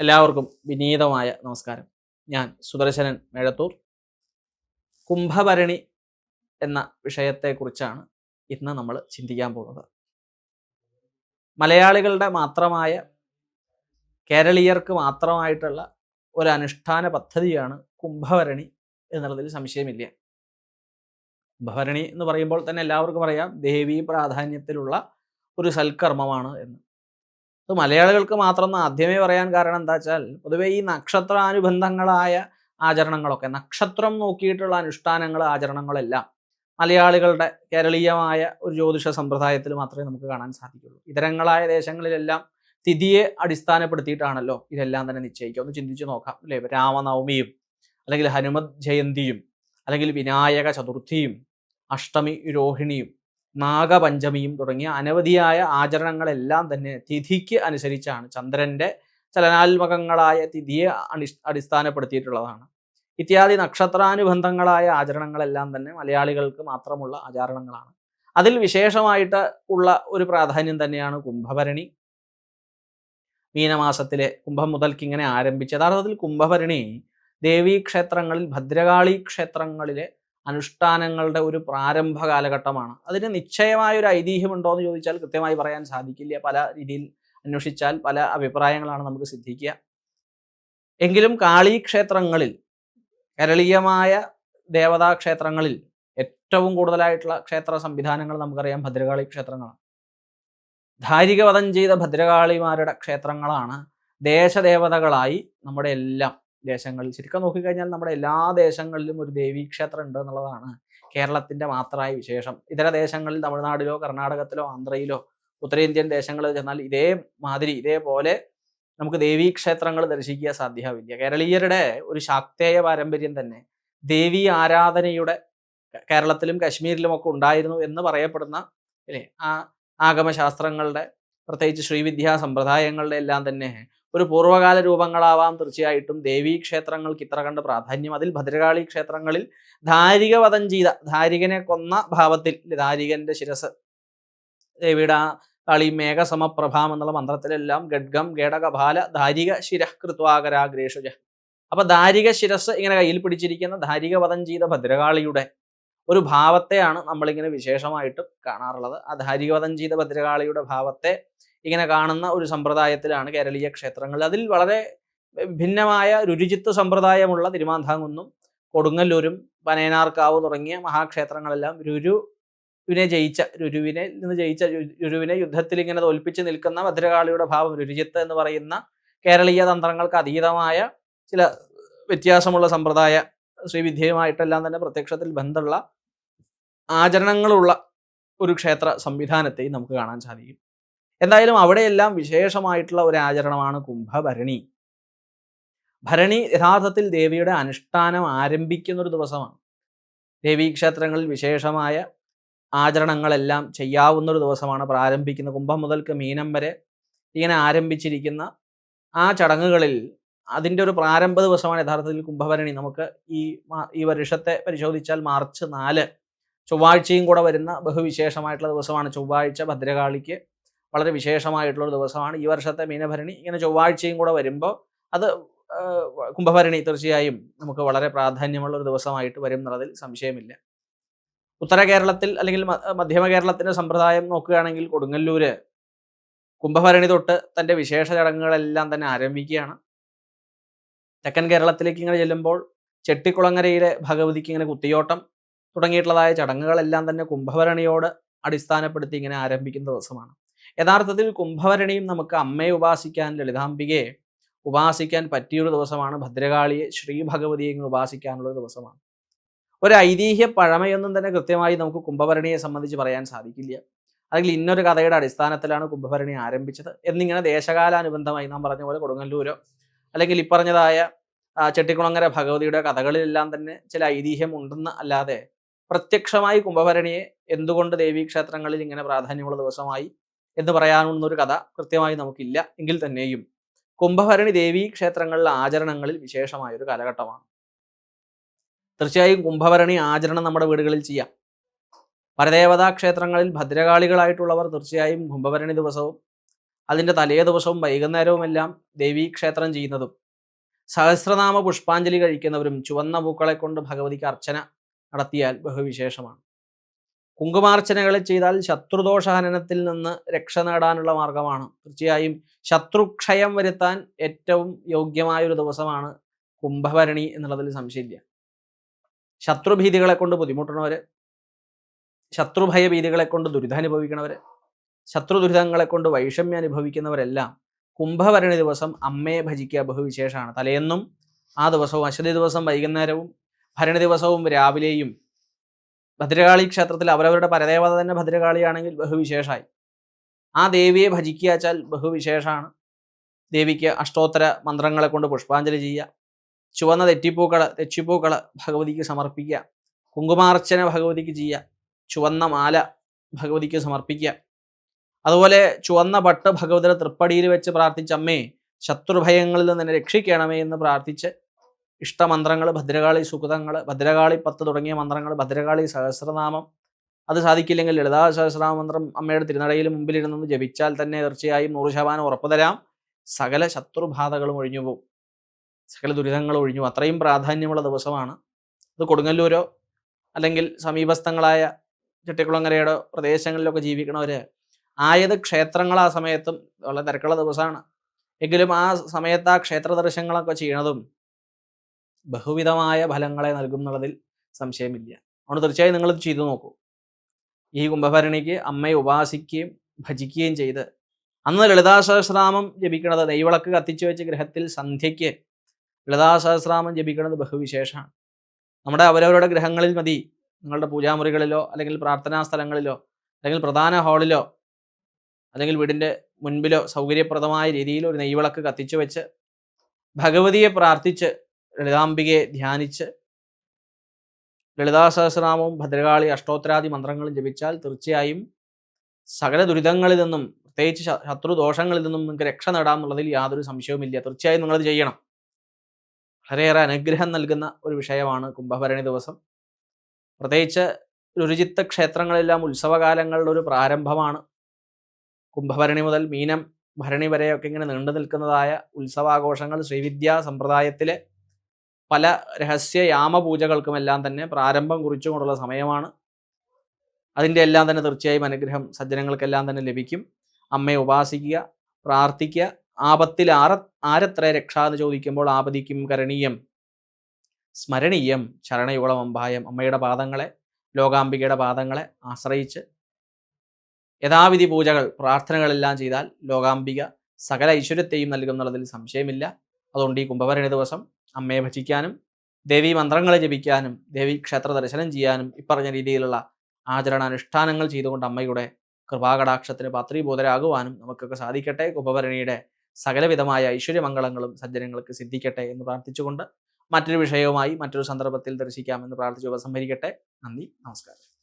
എല്ലാവർക്കും വിനീതമായ നമസ്കാരം. ഞാൻ സുദർശനൻ മേഴത്തൂർ. കുംഭഭരണി എന്ന വിഷയത്തെക്കുറിച്ചാണ് ഇന്ന് നമ്മൾ ചിന്തിക്കാൻ പോകുന്നത്. മലയാളികളുടെ മാത്രമായ കേരളീയർക്ക് മാത്രമായിട്ടുള്ള ഒരു അനുഷ്ഠാന പദ്ധതിയാണ് കുംഭഭരണി എന്നുള്ളതിൽ സംശയമില്ല. കുംഭഭരണി എന്ന് പറയുമ്പോൾ തന്നെ എല്ലാവർക്കും അറിയാം ദേവീ പ്രാധാന്യത്തിലുള്ള ഒരു സൽക്കർമ്മമാണ് എന്ന്. ഇത് മലയാളികൾക്ക് മാത്രം ആദ്യമേ പറയാൻ കാരണം എന്താ വെച്ചാൽ പൊതുവേ ഈ നക്ഷത്രാനുബന്ധങ്ങളായ ആചരണങ്ങളൊക്കെ നക്ഷത്രം നോക്കിയിട്ടുള്ള അനുഷ്ഠാനങ്ങൾ ആചരണങ്ങളെല്ലാം മലയാളികളുടെ കേരളീയമായ ഒരു ജ്യോതിഷ സമ്പ്രദായത്തിൽ മാത്രമേ നമുക്ക് കാണാൻ സാധിക്കുള്ളൂ. ഇതരങ്ങളായ ദേശങ്ങളിലെല്ലാം തിഥിയെ അടിസ്ഥാനപ്പെടുത്തിയിട്ടാണല്ലോ ഇതെല്ലാം തന്നെ നിശ്ചയിക്കുക. ഒന്ന് ചിന്തിച്ച് നോക്കാം അല്ലേ? രാമനവമിയും അല്ലെങ്കിൽ ഹനുമത് ജയന്തിയും അല്ലെങ്കിൽ വിനായക ചതുർത്ഥിയും അഷ്ടമി രോഹിണിയും നാഗപഞ്ചമിയും തുടങ്ങിയ അനവധിയായ ആചരണങ്ങളെല്ലാം തന്നെ തിഥിക്ക് അനുസരിച്ചാണ് ചന്ദ്രന്റെ ചലനാത്മകങ്ങളായ തിഥിയെ അടി അടിസ്ഥാനപ്പെടുത്തിയിട്ടുള്ളതാണ്. ഇത്യാദി നക്ഷത്രാനുബന്ധങ്ങളായ ആചരണങ്ങളെല്ലാം തന്നെ മലയാളികൾക്ക് മാത്രമുള്ള ആചാരണങ്ങളാണ്. അതിൽ വിശേഷമായിട്ട് ഉള്ള ഒരു പ്രാധാന്യം തന്നെയാണ് കുംഭഭരണി. മീനമാസത്തിലെ കുംഭം മുതൽക്ക് ഇങ്ങനെ ആരംഭിച്ച് യഥാർത്ഥത്തിൽ കുംഭഭരണി ദേവീക്ഷേത്രങ്ങളിൽ ഭദ്രകാളി ക്ഷേത്രങ്ങളിലെ അനുഷ്ഠാനങ്ങളുടെ ഒരു പ്രാരംഭ കാലഘട്ടമാണ്. അതിന് നിശ്ചയമായ ഒരു ഐതിഹ്യമുണ്ടോ എന്ന് ചോദിച്ചാൽ കൃത്യമായി പറയാൻ സാധിക്കില്ല. പല രീതിയിൽ അന്വേഷിച്ചാൽ പല അഭിപ്രായങ്ങളാണ് നമുക്ക് സിദ്ധിക്കുക. എങ്കിലും കാളി ക്ഷേത്രങ്ങളിൽ കേരളീയമായ ദേവതാ ക്ഷേത്രങ്ങളിൽ ഏറ്റവും കൂടുതലായിട്ടുള്ള ക്ഷേത്ര സംവിധാനങ്ങൾ നമുക്കറിയാം ഭദ്രകാളി ക്ഷേത്രങ്ങളാണ്. ധാരികവധം ചെയ്ത ഭദ്രകാളിമാരുടെ ക്ഷേത്രങ്ങളാണ് ദേശദേവതകളായി നമ്മുടെ എല്ലാം ദേശങ്ങളിൽ. ശരിക്കും നോക്കിക്കഴിഞ്ഞാൽ നമ്മുടെ എല്ലാ ദേശങ്ങളിലും ഒരു ദേവീക്ഷേത്രം ഉണ്ട് എന്നുള്ളതാണ് കേരളത്തിന്റെ മാത്രമായ വിശേഷം. ഇതര ദേശങ്ങളിൽ തമിഴ്നാടിലോ കർണാടകത്തിലോ ആന്ധ്രയിലോ ഉത്തരേന്ത്യൻ ദേശങ്ങളിൽ ചെന്നാൽ ഇതേ മാതിരി ഇതേപോലെ നമുക്ക് ദേവീക്ഷേത്രങ്ങൾ ദർശിക്കുക സാധ്യമാവില്ല. കേരളീയരുടെ ഒരു ശാക്തേയ പാരമ്പര്യം തന്നെ ദേവി ആരാധനയുടെ കേരളത്തിലും കശ്മീരിലും ഒക്കെ ഉണ്ടായിരുന്നു എന്ന് പറയപ്പെടുന്ന അല്ലേ ആ ആഗമശാസ്ത്രങ്ങളുടെ പ്രത്യേകിച്ച് ശ്രീവിദ്യാ സമ്പ്രദായങ്ങളുടെ എല്ലാം തന്നെ ഒരു പൂർവകാല രൂപങ്ങളാവാം തീർച്ചയായിട്ടും. ദേവീ ക്ഷേത്രങ്ങൾക്ക് ഇത്ര കണ്ട് പ്രാധാന്യം. അതിൽ ഭദ്രകാളി ക്ഷേത്രങ്ങളിൽ ധാരിക വധം ചെയ്ത ധാരികനെ കൊന്ന ഭാവത്തിൽ ധാരികന്റെ ശിരസ് ദേവിയുടെ ആ മേഘസമപ്രഭാം എന്നുള്ള മന്ത്രത്തിലെല്ലാം ഗഡ്ഗം ഗേടകഭാല ധാരിക ശിരഃ കൃത്വാകരാഗ്രേഷുജ. അപ്പൊ ധാരിക ശിരസ് ഇങ്ങനെ കയ്യിൽ പിടിച്ചിരിക്കുന്ന ധാരിക വധം ചെയ്ത ഭദ്രകാളിയുടെ ഒരു ഭാവത്തെയാണ് നമ്മളിങ്ങനെ വിശേഷമായിട്ടും കാണാറുള്ളത്. ആ ധാരിക വധം ചെയ്ത ഭദ്രകാളിയുടെ ഭാവത്തെ ഇങ്ങനെ കാണുന്ന ഒരു സമ്പ്രദായത്തിലാണ് കേരളീയ ക്ഷേത്രങ്ങൾ. അതിൽ വളരെ ഭിന്നമായ രുചിത്വ സമ്പ്രദായമുള്ള തിരുമാന്താങ്കുന്നും കൊടുങ്ങല്ലൂരും പനയനാർക്കാവ് തുടങ്ങിയ മഹാക്ഷേത്രങ്ങളെല്ലാം രുരുവിനെ ജയിച്ച രുരുവിനെ നിന്ന് ജയിച്ച രുരുവിനെ യുദ്ധത്തിൽ ഇങ്ങനെ തോൽപ്പിച്ച് നിൽക്കുന്ന ഭദ്രകാളിയുടെ ഭാവം രുചിത്ത് എന്ന് പറയുന്ന കേരളീയ തന്ത്രങ്ങൾക്ക് അതീതമായ ചില വ്യത്യാസമുള്ള സമ്പ്രദായ ശ്രീവിദ്യയുമായിട്ടെല്ലാം തന്നെ പ്രത്യക്ഷത്തിൽ ബന്ധമുള്ള ആചരണങ്ങളുള്ള ഒരു ക്ഷേത്ര സംവിധാനത്തെയും നമുക്ക് കാണാൻ സാധിക്കും. എന്തായാലും അവിടെയെല്ലാം വിശേഷമായിട്ടുള്ള ഒരു ആചരണമാണ് കുംഭഭരണി. ഭരണി യഥാർത്ഥത്തിൽ ദേവിയുടെ അനുഷ്ഠാനം ആരംഭിക്കുന്ന ഒരു ദിവസമാണ് ദേവീക്ഷേത്രങ്ങളിൽ വിശേഷമായ ആചരണങ്ങളെല്ലാം ചെയ്യാവുന്ന ഒരു ദിവസമാണ് പ്രാരംഭിക്കുന്ന കുംഭം മുതൽക്ക് മീനം വരെ ഇങ്ങനെ ആരംഭിച്ചിരിക്കുന്ന ആ ചടങ്ങുകളിൽ അതിന്റെ ഒരു പ്രാരംഭ ദിവസമാണ് യഥാർത്ഥത്തിൽ കുംഭഭരണി. നമുക്ക് ഈ ഈ വർഷത്തെ പരിശോധിച്ചാൽ മാർച്ച് നാല് ചൊവ്വാഴ്ചയും കൂടെ വരുന്ന ബഹുവിശേഷമായിട്ടുള്ള ദിവസമാണ് ചൊവ്വാഴ്ച ഭദ്രകാളിക്ക് വളരെ വിശേഷമായിട്ടുള്ള ദിവസമാണ്. ഈ വർഷത്തെ മീനഭരണി ഇങ്ങനെ ചൊവ്വാഴ്ചയും കൂടെ വരുമ്പോൾ അത് കുംഭഭരണി തീർച്ചയായും നമുക്ക് വളരെ പ്രാധാന്യമുള്ള ഒരു ദിവസമായിട്ട് വരും എന്നുള്ളതിൽ സംശയമില്ല. ഉത്തര കേരളത്തിൽ അല്ലെങ്കിൽ മധ്യമ കേരളത്തിന്റെ സമ്പ്രദായം നോക്കുകയാണെങ്കിൽ കൊടുങ്ങല്ലൂര് കുംഭഭരണി തൊട്ട് തന്റെ വിശേഷ ചടങ്ങുകളെല്ലാം തന്നെ ആരംഭിക്കുകയാണ്. തെക്കൻ കേരളത്തിലേക്ക് ഇങ്ങനെ ചെല്ലുമ്പോൾ ചെട്ടിക്കുളങ്ങരയിലെ ഭഗവതിക്ക് ഇങ്ങനെ കുത്തിയോട്ടം തുടങ്ങിയിട്ടുള്ളതായ ചടങ്ങുകളെല്ലാം തന്നെ കുംഭഭരണിയോട് അടിസ്ഥാനപ്പെടുത്തി ഇങ്ങനെ ആരംഭിക്കുന്ന ദിവസമാണ്. യഥാർത്ഥത്തിൽ കുംഭവരണിയും നമുക്ക് അമ്മയെ ഉപാസിക്കാൻ ലളിതാംബികയെ ഉപാസിക്കാൻ പറ്റിയൊരു ദിവസമാണ്. ഭദ്രകാളിയെ ശ്രീ ഭഗവതിയെ ഉപാസിക്കാനുള്ള ദിവസമാണ്. ഒരു ഐതിഹ്യ പഴമയൊന്നും തന്നെ കൃത്യമായി നമുക്ക് കുംഭഭരണിയെ സംബന്ധിച്ച് പറയാൻ സാധിക്കില്ല. അല്ലെങ്കിൽ ഇന്നൊരു കഥയുടെ അടിസ്ഥാനത്തിലാണ് കുംഭഭരണി ആരംഭിച്ചത് എന്നിങ്ങനെ ദേശകാലാനുബന്ധമായി നാം പറഞ്ഞ പോലെ കൊടുങ്ങല്ലൂരോ അല്ലെങ്കിൽ ഇപ്പറഞ്ഞതായ ചെട്ടിക്കുളങ്ങര ഭഗവതിയുടെ കഥകളിലെല്ലാം തന്നെ ചില ഐതിഹ്യം ഉണ്ടെന്ന് അല്ലാതെ പ്രത്യക്ഷമായി കുംഭഭരണിയെ എന്തുകൊണ്ട് ദേവീക്ഷേത്രങ്ങളിൽ ഇങ്ങനെ പ്രാധാന്യമുള്ള ദിവസമായി എന്ന് പറയാവുന്ന ഒരു കഥ കൃത്യമായി നമുക്കില്ല. എങ്കിൽ തന്നെയും കുംഭഭരണി ദേവി ക്ഷേത്രങ്ങളിലെ ആചരണങ്ങളിൽ വിശേഷമായ ഒരു കാലഘട്ടമാണ്. തീർച്ചയായും കുംഭഭരണി ആചരണം നമ്മുടെ വീടുകളിൽ ചെയ്യാം. പരദേവതാ ക്ഷേത്രങ്ങളിൽ ഭദ്രകാളികളായിട്ടുള്ളവർ തീർച്ചയായും കുംഭഭരണി ദിവസവും അതിന്റെ തലേ ദിവസവും വൈകുന്നേരവുമെല്ലാം ദേവീക്ഷേത്രം ചെയ്യുന്നതും സഹസ്രനാമ പുഷ്പാഞ്ജലി കഴിക്കുന്നവരും ചുവന്ന പൂക്കളെ കൊണ്ട് ഭഗവതിക്ക് അർച്ചന നടത്തിയാൽ ബഹുവിശേഷമാണ്. കുങ്കുമാർച്ചനകളെ ചെയ്താൽ ശത്രുദോഷഹനനത്തിൽ നിന്ന് രക്ഷ നേടാനുള്ള മാർഗമാണ്. തീർച്ചയായും ശത്രുക്ഷയം വരുത്താൻ ഏറ്റവും യോഗ്യമായൊരു ദിവസമാണ് കുംഭഭരണി എന്നുള്ളതിൽ സംശയമില്ല. ശത്രുഭീതികളെ കൊണ്ട് ബുദ്ധിമുട്ടുന്നവര് ശത്രുഭയഭീതികളെ കൊണ്ട് ദുരിതമനുഭവിക്കണവര് ശത്രു ദുരിതങ്ങളെ കൊണ്ട് വൈഷമ്യം അനുഭവിക്കുന്നവരെല്ലാം കുംഭഭരണി ദിവസം അമ്മയെ ഭജിക്കുക ബഹുവിശേഷമാണ്. തലേന്നും ആ ദിവസവും അശ്വതി ദിവസം വൈകുന്നേരവും ഭരണി ദിവസവും രാവിലെയും ഭദ്രകാളി ക്ഷേത്രത്തിൽ അവരവരുടെ പരദേവത തന്നെ ഭദ്രകാളിയാണെങ്കിൽ ബഹുവിശേഷമായി ആ ദേവിയെ ഭജിക്കുക വെച്ചാൽ ബഹുവിശേഷമാണ്. ദേവിക്ക് അഷ്ടോത്തര മന്ത്രങ്ങളെ കൊണ്ട് പുഷ്പാഞ്ജലി ചെയ്യുക. ചുവന്ന തെറ്റിപ്പൂക്കൾ തെച്ചിപ്പൂക്കൾ ഭഗവതിക്ക് സമർപ്പിക്കുക. കുങ്കുമാർച്ചന ഭഗവതിക്ക് ചെയ്യുക. ചുവന്ന മാല ഭഗവതിക്ക് സമർപ്പിക്കുക. അതുപോലെ ചുവന്ന പട്ട് ഭഗവതിയുടെ തൃപ്പടിയിൽ വെച്ച് പ്രാർത്ഥിച്ച അമ്മേ ശത്രുഭയങ്ങളിൽ നിന്ന് എന്നെ രക്ഷിക്കണമേ എന്ന് പ്രാർത്ഥിച്ച് ഇഷ്ടമന്ത്രങ്ങൾ ഭദ്രകാളി സുഖതങ്ങൾ ഭദ്രകാളി പത്ത് തുടങ്ങിയ മന്ത്രങ്ങൾ ഭദ്രകാളി സഹസ്രനാമം. അത് സാധിക്കില്ലെങ്കിൽ ലളിതാ സഹസ്രനാമ മന്ത്രം അമ്മയുടെ തിരുനടയിൽ മുമ്പിലിരുന്ന് ജപിച്ചാൽ തന്നെ തീർച്ചയായും നൂറ് ശതമാനം ഉറപ്പു തരാം. സകല ശത്രുബാധകളും ഒഴിഞ്ഞു പോകും സകല ദുരിതങ്ങളും ഒഴിഞ്ഞു അത്രയും പ്രാധാന്യമുള്ള ദിവസമാണ്. അത് കൊടുങ്ങല്ലൂരോ അല്ലെങ്കിൽ സമീപസ്ഥങ്ങളായ ചെട്ടിക്കുളങ്ങരയുടെ പ്രദേശങ്ങളിലൊക്കെ ജീവിക്കണവർ ആയത് ക്ഷേത്രങ്ങൾ ആ സമയത്തും വളരെ തിരക്കുള്ള ദിവസമാണ്. എങ്കിലും ആ സമയത്ത് ആ ക്ഷേത്ര ദർശനങ്ങളൊക്കെ ചെയ്യണതും ബഹുവിധമായ ഫലങ്ങളെ നൽകുന്നുള്ളതിൽ സംശയമില്ല. അതുകൊണ്ട് തീർച്ചയായും നിങ്ങൾ ചെയ്തു നോക്കൂ. ഈ കുംഭഭരണിക്ക് അമ്മയെ ഉപാസിക്കുകയും ഭജിക്കുകയും ചെയ്ത് അന്ന് ലളിതാ സഹസ്രനാമം ദൈവളക്ക് കത്തിച്ചു വെച്ച് ഗ്രഹത്തിൽ സന്ധ്യയ്ക്ക് ലളിതാ സഹസ്രനാമം ജപിക്കുന്നത് ബഹുവിശേഷമാണ്. നമ്മുടെ അവരവരുടെ ഗ്രഹങ്ങളിൽ മതി. നിങ്ങളുടെ പൂജാമുറികളിലോ അല്ലെങ്കിൽ പ്രാർത്ഥനാ സ്ഥലങ്ങളിലോ അല്ലെങ്കിൽ പ്രധാന ഹാളിലോ അല്ലെങ്കിൽ വീടിന്റെ മുൻപിലോ സൗകര്യപ്രദമായ രീതിയിൽ ഒരു നെയ്വിളക്ക് കത്തിച്ചു വെച്ച് ഭഗവതിയെ പ്രാർത്ഥിച്ച് ലളിതാംബികയെ ധ്യാനിച്ച് ലളിതാ സഹസ്രനാമവും ഭദ്രകാളി അഷ്ടോത്തരാദി മന്ത്രങ്ങളും ജപിച്ചാൽ തീർച്ചയായും സകല ദുരിതങ്ങളിൽ നിന്നും പ്രത്യേകിച്ച് ശത്രു ദോഷങ്ങളിൽ നിന്നും നിങ്ങൾക്ക് രക്ഷ നേടാമെന്നുള്ളതിൽ യാതൊരു സംശയവുമില്ല. തീർച്ചയായും നിങ്ങളത് ചെയ്യണം. വളരെയേറെ അനുഗ്രഹം നൽകുന്ന ഒരു വിഷയമാണ് കുംഭഭരണി ദിവസം. പ്രത്യേകിച്ച് രുചിത്ത ക്ഷേത്രങ്ങളെല്ലാം ഉത്സവകാലങ്ങളുടെ ഒരു പ്രാരംഭമാണ്. കുംഭഭരണി മുതൽ മീനം ഭരണി വരെയൊക്കെ ഇങ്ങനെ നീണ്ടു നിൽക്കുന്നതായ ഉത്സവാഘോഷങ്ങൾ ശ്രീവിദ്യാ സമ്പ്രദായത്തിലെ പല രഹസ്യ യാമപൂജകൾക്കുമെല്ലാം തന്നെ പ്രാരംഭം കുറിച്ചുകൊണ്ടുള്ള സമയമാണ്. അതിന്റെ എല്ലാം തന്നെ തീർച്ചയായും അനുഗ്രഹം സജ്ജനങ്ങൾക്കെല്ലാം തന്നെ ലഭിക്കും. അമ്മയെ ഉപാസിക്കുക പ്രാർത്ഥിക്കുക ആപത്തിൽ ആറ ആരത്ര രക്ഷ എന്ന് ചോദിക്കുമ്പോൾ ആപതിക്കും കരണീയം സ്മരണീയം ശരണയുളം അമ്പായം അമ്മയുടെ പാദങ്ങളെ ലോകാംബികയുടെ പാദങ്ങളെ ആശ്രയിച്ച് യഥാവിധി പൂജകൾ പ്രാർത്ഥനകളെല്ലാം ചെയ്താൽ ലോകാംബിക സകല ഐശ്വര്യത്തെയും നൽകുന്നുള്ളതിൽ സംശയമില്ല. അതുകൊണ്ട് ഈ കുംഭഭരണി ദിവസം അമ്മയെ ഭജിക്കാനും ദേവീ മന്ത്രങ്ങൾ ജപിക്കാനും ദേവി ക്ഷേത്ര ദർശനം ചെയ്യാനും ഇപ്പറഞ്ഞ രീതിയിലുള്ള ആചരണാനുഷ്ഠാനങ്ങൾ ചെയ്തുകൊണ്ട് അമ്മയുടെ കൃപാകടാക്ഷത്തിന് പാത്രീബോധരാകുവാനും നമുക്കൊക്കെ സാധിക്കട്ടെ. കുംഭഭരണിയുടെ സകലവിധമായ ഐശ്വര്യമംഗളങ്ങളും സജ്ജനങ്ങൾക്ക് സിദ്ധിക്കട്ടെ എന്ന് പ്രാർത്ഥിച്ചുകൊണ്ട് മറ്റൊരു വിഷയവുമായി മറ്റൊരു സന്ദർഭത്തിൽ ദർശിക്കാമെന്ന് പ്രാർത്ഥിച്ച് ഉപസംഹരിക്കട്ടെ. നന്ദി. നമസ്കാരം.